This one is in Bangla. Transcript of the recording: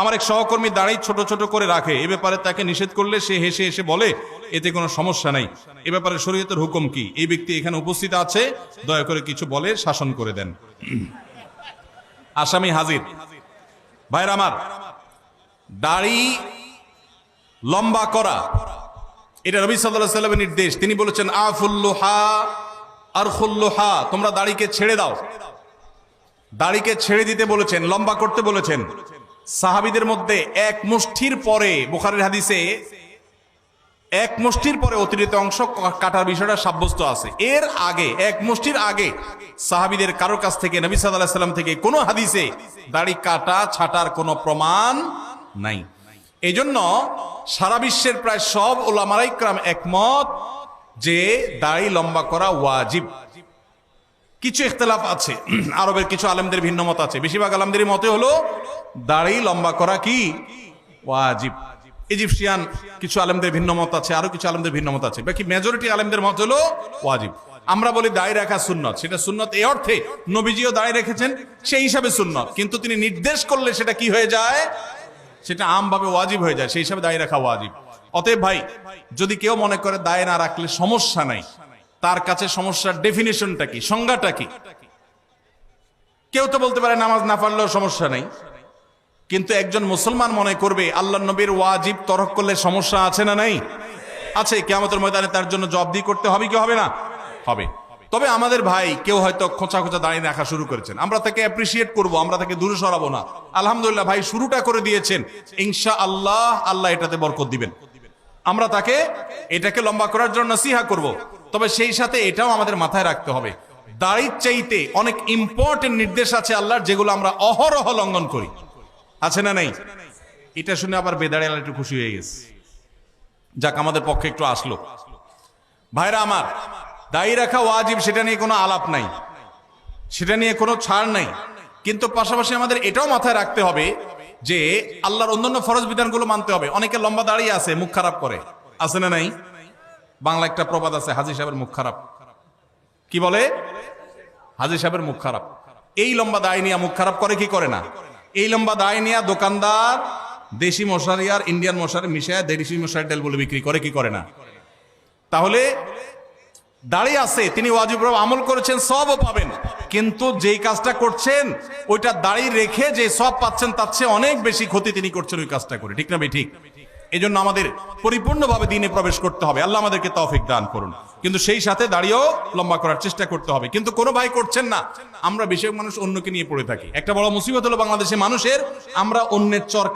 আমার এক সহকর্মী দাঁড়াই ছোট ছোট করে রাখে। এ ব্যাপারে তাকে নিষেধ করলে সে হেসে এসে বলে, এতে কোনো সমস্যা নাই। এ ব্যাপারে শরীয়তের হুকুম কি? এই ব্যক্তি এখানে উপস্থিত আছে। দয়া করে কিছু বলে, শাসন করে দেন। আসামি হাজির। ভাইরা আমার, দাড়ি লম্বা করা। এটা রবি সাল্লাহ নির্দেশ। তিনি বলেছেন, আফুল্লোহা আর খুল্লোহা তোমরা দাড়িকে ছেড়ে দাও। দাড়িকে ছেড়ে দিতে বলেছেন, লম্বা করতে বলেছেন। সাহাবিদের মধ্যে এক মুষ্ঠির পরে, বুখারের হাদিসে এক মুষ্ঠির পরে অতিরিক্ত অংশ কাটার বিষয়টা সাব্যস্ত আছে। এর আগে, এক মুষ্ঠির আগে সাহাবিদের কারোর কাছ থেকে, নবী সাল্লাম থেকে কোনো হাদিসে দাড়ি কাটা, ছাটার কোনো প্রমাণ নাই। এই জন্য সারা বিশ্বের প্রায় সব ওলামারাইক্রাম একমত যে দাড়ি লম্বা করা ওয়াজিব। কিছু ইখতলাফ আছে। আরবের কিছু আলেমদের ভিন্ন মত আছে। বেশিরভাগ আলমদের মতে হলো, দাড়ি লম্বা করা কি? ওয়াজিব। ইজিপশিয়ান কিছু আলেমদের ভিন্ন মত আছে আরও কিছু আলেমদের ভিন্ন মত আছে। বাকি মেজরিটি আলেমদের মত হলো ওয়াজিব। আমরা বলি দাড়ি রাখা সুন্নত। সেটা সুন্নত এই অর্থে নবীজিও দাড়ি রেখেছেন, সেই হিসাবে সুন্নত। কিন্তু তিনি নির্দেশ করলে সেটা কি হয়ে যায়? সেটা আমভাবে ওয়াজিব হয়ে যায়। সেই হিসাবে দায় রাখা ওয়াজিব। অতএব ভাই, যদি কেউ মনে করে দায় না রাখলে সমস্যা নাই। তার কাছে সমস্যার ডেফিনেশনটা কি? সংজ্ঞাটা কি? কেউ তো বলতে পারে নামাজ না পারলেও সমস্যা নাই। কিন্তু একজন মুসলমান মনে করবে, আল্লাহ নবীর ওয়াজিব তরক করলে সমস্যা আছে না নাই? আছে, কেয়ামতের ময়দানে তার জন্য জবাবদি করতে হবে কি হবে না? হবে। তবে আমাদের ভাই কেউ হয়তো খোঁচা খোঁচা দাঁড়িয়ে রাখা শুরু করেছেন। আমরা তাকে অ্যাপ্রিসিয়েট করব, আমরা তাকে দূরে সরাবো না। আলহামদুলিল্লাহ ভাই শুরুটা করে দিয়েছেন। ইনশা আল্লাহ আল্লাহ এটাতে বরকত দিবেন। আমরা তাকে এটাকে লম্বা করার জন্য নসিহা করব। তবে সেই সাথে এটাও আমাদের মাথায় রাখতে হবে। দাড়ির চাইতে অনেক ইম্পর্টেন্ট নির্দেশ আছে আল্লাহর, যেগুলো আমরা অহরহ লঙ্ঘন করি। আছে না নাই? এটা শুনে আবার বেদাড়ি আল্লাহ একটু খুশি হয়ে গেছে। যাক, আমাদের পক্ষে একটু আসলো। ভাইরা আমার, দায়ী রাখা ওয়াজিব, সেটা নিয়ে কোনো আলাপ নাই। সেটা নিয়ে কোনো ছাড় নাই। কিন্তু পাশাপাশি আমাদের এটাও মাথায় রাখতে হবে যে, আল্লাহর অন্যান্য ফরজ বিধানগুলো মানতে হবে। অনেকে লম্বা দাঁড়িয়ে আছে, মুখ খারাপ করে। আছে না নাই? বাংলা একটা প্রবাদ আছে, হাজি সাহেবের মুখ খারাপ। কি বলে? হাজি সাহেবের মুখ খারাপ। এই লম্বা দায় নিয়ে মুখ খারাপ করে, কি করে না? এই লম্বা দায় নিয়ে দোকানদার, দেশি মশারি আর ইন্ডিয়ান মশারি মিশায় দেশি মশারি তেল বলে বিক্রি করে, কি করে না? তাহলে দাঁড়িয়ে আছে, তিনি ওয়াজিব আমল করেছেন, সবও পাবেন। কিন্তু যেই কাজটা করছেন, ওইটা দাঁড়িয়ে রেখে যে সব পাচ্ছেন, তার চেয়ে অনেক বেশি ক্ষতি তিনি করছেন, ওই কাজটা করে। ঠিক না ভাই, ঠিক? এই জন্য আমাদের পরিপূর্ণভাবে দিনে প্রবেশ করতে হবে। আল্লাহ আমাদেরকে তৌফিক দান করুন। কিন্তু সেই সাথে দাঁড়িয়েও লম্বা করার চেষ্টা করতে হবে। কিন্তু কোনো ভাই করছেন না। আমরা বেশিরভাগ মানুষ অন্যকে নিয়ে পড়ে থাকি। একটা বড় মুসিবত হলো বাংলাদেশে মানুষের, আমরা অন্যের চর